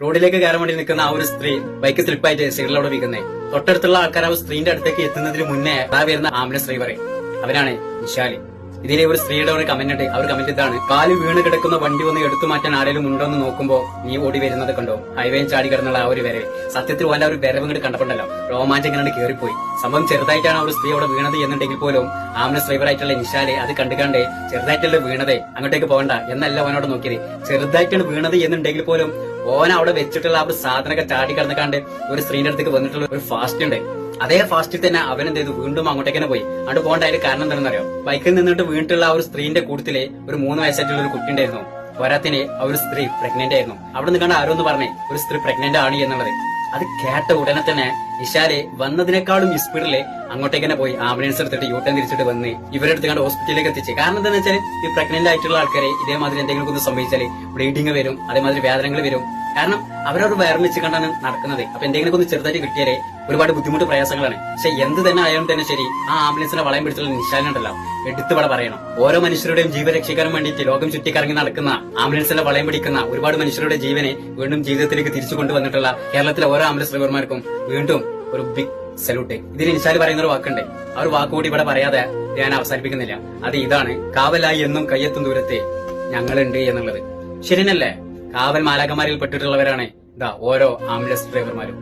റോഡിലേക്ക് കയറാൻ വേണ്ടി നിൽക്കുന്ന ആ ഒരു സ്ത്രീ ബൈക്ക് സ്ലിപ്പായിട്ട് സൈഡിലവിടെ വീക്കുന്നേ തൊട്ടടുത്തുള്ള ആൾക്കാർ ആ സ്ത്രീന്റെ അടുത്തേക്ക് എത്തുന്നതിന് മുന്നേ ആ വരുന്ന ആംബുലൻസ് ഡ്രൈവറെ അവരാണ് വിശാലി. ഇതിലെ ഒരു സ്ത്രീയുടെ ഒരു കമന്റ് ഉണ്ട് അവർ കമന്റ് ഇതാണ്. കാൽ വീണ് കിടക്കുന്ന വണ്ടി ഒന്ന് എടുത്തു മാറ്റാൻ ആരെങ്കിലും ഉണ്ടോ എന്ന് നോക്കുമ്പോ നീ ഓടി വരുന്നത് കണ്ടോ? ഹൈവേയും ചാടി കിടന്നുള്ള ആ ഒരു വരവ്. സത്യത്തിൽ വല്ല ഒരു വരവ് ഇങ്ങോട്ട് കണ്ടപ്പോണ്ടല്ലോ. രോമാഞ്ചം ഇങ്ങനെ കയറിപ്പോയി സംഭവം ചെറുതായിട്ടാണ് ഒരു സ്ത്രീ അവിടെ വീണത് എന്നുണ്ടെങ്കിൽ പോലും ആംബുലൻസ് ഡ്രൈവറായിട്ടുള്ള നിഷാലെ അത് കണ്ടുകണ്ട് ചെറുതായിട്ടുള്ള വീണതേ? അങ്ങോട്ടേക്ക് പോകണ്ട. എന്നല്ല അവനോട് നോക്കിയത്. ചെറുതായിട്ടാണ് വീണത് എന്നുണ്ടെങ്കിൽ പോലും ഓൻ അവിടെ വെച്ചിട്ടുള്ള ആ ഒരു സാധനമൊക്കെ ചാടി കിടന്നിക്കാണ്ട് ഒരു സ്ത്രീന്റെ അടുത്തേക്ക് വന്നിട്ടുള്ള ഒരു ഫാസ്റ്റ് ഉണ്ട്. അതേ ഫാസ്റ്റിൽ തന്നെ അവൻ എന്ത് ചെയ്തു? വീണ്ടും അങ്ങോട്ടേക്ക് തന്നെ പോയി. അങ്ങോട്ട് പോകേണ്ട കാരണം എന്താണെന്നറിയോ? ബൈക്കിൽ നിന്നിട്ട് വീണിട്ടുള്ള ആ ഒരു സ്ത്രീന്റെ കൂട്ടത്തിൽ ഒരു മൂന്ന് വയസ്സായിട്ടുള്ള ഒരു കുട്ടി ഉണ്ടായിരുന്നു. പോരാത്തിന് ആ ഒരു സ്ത്രീ പ്രഗ്നന്റ് ആയിരുന്നു. അവിടെ നിന്ന് കണ്ട ആരോ ഒന്ന് പറഞ്ഞേ ഒരു സ്ത്രീ പ്രഗ്നന്റ് ആണ് എന്നുള്ളത്. അത് കേട്ട ഉടനെ തന്നെ ഇഷാലെ വന്നതിനേക്കാളും സ്പീഡിൽ അങ്ങോട്ടേക്ക് തന്നെ പോയി. ആംബുലൻസ് എടുത്തിട്ട് യൂട്ടേൺ തിരിച്ചിട്ട് വന്ന് ഇവരെ എടുത്ത് കണ്ട് ഹോസ്പിറ്റലിലേക്ക് എത്തിച്ചു. കാരണം എന്താണെന്ന് വെച്ചാൽ ഈ പ്രഗ്നന്റ് ആയിട്ടുള്ള ആൾക്കാരെ ഇതേമാതിരി എന്തെങ്കിലും ഒന്ന് സംഭവിച്ചാൽ ബ്ലീഡിങ് വരും അതേമാതിരി വേദനകൾ വരും. കാരണം അവരവർ വേർമിച്ച് കണ്ടാണ് നടക്കുന്നത്. അപ്പൊ എന്തെങ്കിലും ഒന്ന് ചെറുതായിട്ട് കിട്ടിയാലേ ഒരുപാട് ബുദ്ധിമുട്ട് പ്രയാസങ്ങളാണ്. പക്ഷെ എന്ത് തന്നെ ആയാലും തന്നെ ശരി ആ ആംബുലൻസിന്റെ വളയം പിടിച്ചുള്ള നിശാലുണ്ടല്ലോ എടുത്തു ഇവിടെ പറയണം. ഓരോ മനുഷ്യരുടെയും ജീവൻ രക്ഷിക്കാൻ വേണ്ടിയിട്ട് ലോകം ചുറ്റിക്കറങ്ങി നടക്കുന്ന ആംബുലൻസിന്റെ വളയം പിടിക്കുന്ന ഒരുപാട് മനുഷ്യരുടെ ജീവനെ വീണ്ടും ജീവിതത്തിലേക്ക് തിരിച്ചു കൊണ്ടുവന്നിട്ടുള്ള കേരളത്തിലെ ഓരോ ആംബുലൻസ് ഡ്രൈവർമാർക്കും വീണ്ടും ഒരു ബിഗ് സല്യൂട്ട് ഇതിൽ നിശാൽ പറയുന്ന ഒരു വാക്കുണ്ട്. ആ ഒരു വാക്കുകൂടി ഇവിടെ പറയാതെ ഞാൻ അവസാനിപ്പിക്കുന്നില്ല. അത് ഇതാണ് കാവലായി എന്നും കയ്യെത്തും ദൂരത്തെ ഞങ്ങളുണ്ട് എന്നുള്ളത്. ശരിയല്ലേ? കാവൽ മാലാക്കന്മാരിൽ പെട്ടിട്ടുള്ളവരാണ് ഇതാ ഓരോ ആംബുലൻസ് ഡ്രൈവർമാരും.